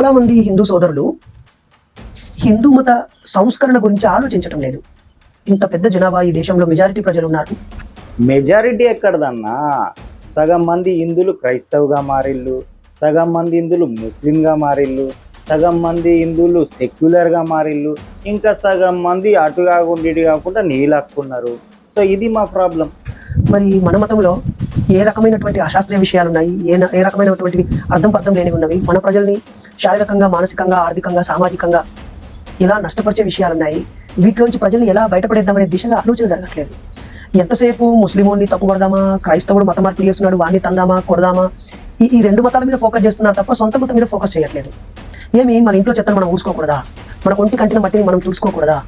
చాలా మంది హిందూ సోదరులు హిందూ మత సంస్కరణ గురించి ఆలోచించడం లేదు. ఇంత పెద్ద జనాభా ఈ దేశంలో మెజారిటీ ప్రజలు ఉన్నారు. మెజారిటీ ఎక్కడదన్నా? సగం మంది హిందువులు క్రైస్తవుగా మారిళ్ళు సగం మంది హిందువులు ముస్లింగా మారిళ్ళు సగం మంది హిందువులు సెక్యులర్గా మారిళ్ళు ఇంకా సగం మంది అటు కాకుండా ఇటు కాకుండా నీలాక్కున్నారు. సో ఇది మా ప్రాబ్లం. మరి మన మతంలో ఏ రకమైనటువంటి అశాస్త్రీయ విషయాలు ఉన్నాయి ఏ ఏ రకమైనటువంటి అర్థం పర్థం లేనివి ఉన్నవి? మన ప్రజల్ని శారీరకంగా మానసికంగా ఆర్థికంగా సామాజికంగా ఎలా నష్టపరిచే విషయాలున్నాయి వీటిలోంచి ప్రజలు ఎలా బయటపడేద్దామనే దిశగా ఆలోచన జరగట్లేదు. ఎంతసేపు ముస్లిమోని తప్పు కొడదామా క్రైస్తవుడు మత మార్పు చేస్తున్నాడు వాడిని తందామా కొడదామా? ఈ ఈ రెండు మతాల మీద ఫోకస్ చేస్తున్నారు తప్ప సొంత మతం మీద ఫోకస్ చేయట్లేదు. ఏమి మన ఇంట్లో చెత్తను మనం ఊసుకోకూడదా మన ఒంటి కంటిన మట్టిని మనం చూసుకోకూడదా?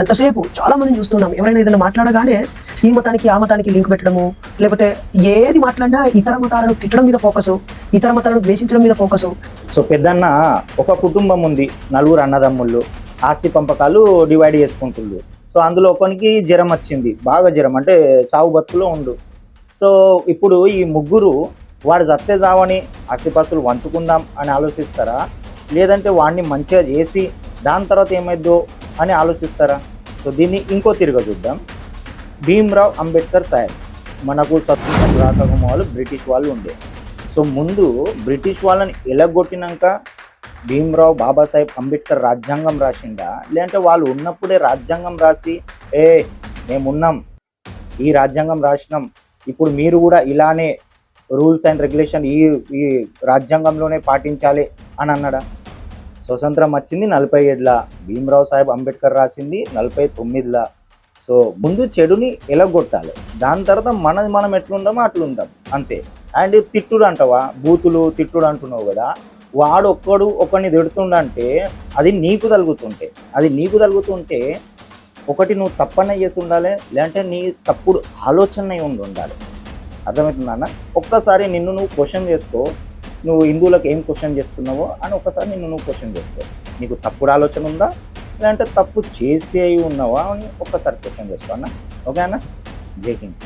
ఎంతసేపు చాలా మందిని చూస్తున్నాం. ఎవరైనా ఏదైనా మాట్లాడగానే ఈ మతానికి ఆ మతానికి లింక్ పెట్టడము లేకపోతే ఏది మాట్లాడినా ఇతర మతాలను తిట్టడం మీద ఫోకస్ ఇతర మతాలను ద్వేషించడం మీద ఫోకస్ సో పెద్దన్న ఒక కుటుంబం ఉంది నలుగురు అన్నదమ్ముళ్ళు. ఆస్తి పంపకాలు డివైడ్ చేసుకుంటుండ్రు. సో అందులో ఒకనికి జ్వరం వచ్చింది బాగా జ్వరం అంటే సాగు బతుకులో ఉండు. సో ఇప్పుడు ఈ ముగ్గురు వాడు సత్తే చావని ఆస్తిపాస్తులు వంచుకుందాం అని ఆలోచిస్తారా? లేదంటే వాడిని మంచిగా చేసి దాని తర్వాత ఏమైద్దో అని ఆలోచిస్తారా? సో దీన్ని ఇంకో తిరగ చూద్దాం. భీమ్రావ్ అంబేద్కర్ సాహెబ్ మనకు స్వతంత్రం రాకముందు వాళ్ళు బ్రిటిష్ వాళ్ళు ఉండే. సో ముందు బ్రిటిష్ వాళ్ళని ఎలగొట్టినాక భీమ్రావు బాబాసాహెబ్ అంబేద్కర్ రాజ్యాంగం రాసిండా? లేదంటే వాళ్ళు ఉన్నప్పుడే రాజ్యాంగం రాసి ఏ మేమున్నాం ఈ రాజ్యాంగం రాసినాం ఇప్పుడు మీరు కూడా ఇలానే రూల్స్ అండ్ రెగ్యులేషన్ ఈ ఈ రాజ్యాంగంలోనే పాటించాలి అని అన్నాడా? స్వతంత్రం వచ్చింది నలభై ఏడుల. భీమ్రావు సాహెబ్ అంబేద్కర్ రాసింది నలభై తొమ్మిదిలా. సో ముందు చెడుని ఎలగొట్టాలి దాని తర్వాత మనది మనం ఎట్లుంటామో అట్లుంటాం అంతే. అండ్ తిట్టుడు అంటావా? బూతులు తిట్టుడు అంటున్నావు కదా. వాడు ఒక్కడు ఒకడిని తిడుతుండంటే అది నీకు తలుగుతుంటే అది నీకు తలుగుతుంటే ఒకటి నువ్వు తప్పనే చేసి ఉండాలి లేదంటే నీ తప్పుడు ఆలోచన ఉండి ఉండాలి. అర్థమవుతుందన్న ఒక్కసారి నిన్ను నువ్వు క్వశ్చన్ చేసుకో నువ్వు హిందువులకు ఏం క్వశ్చన్ చేస్తున్నావో అని ఒకసారి నిన్ను నువ్వు క్వశ్చన్ చేసుకో. నీకు తప్పుడు ఆలోచన ఉందా? లేదంటే తప్పు చేసి ఉన్నావా అని ఒక్కసారి క్వశ్చన్ చేసుకో అన్న. ఓకే అన్న జై హింద్.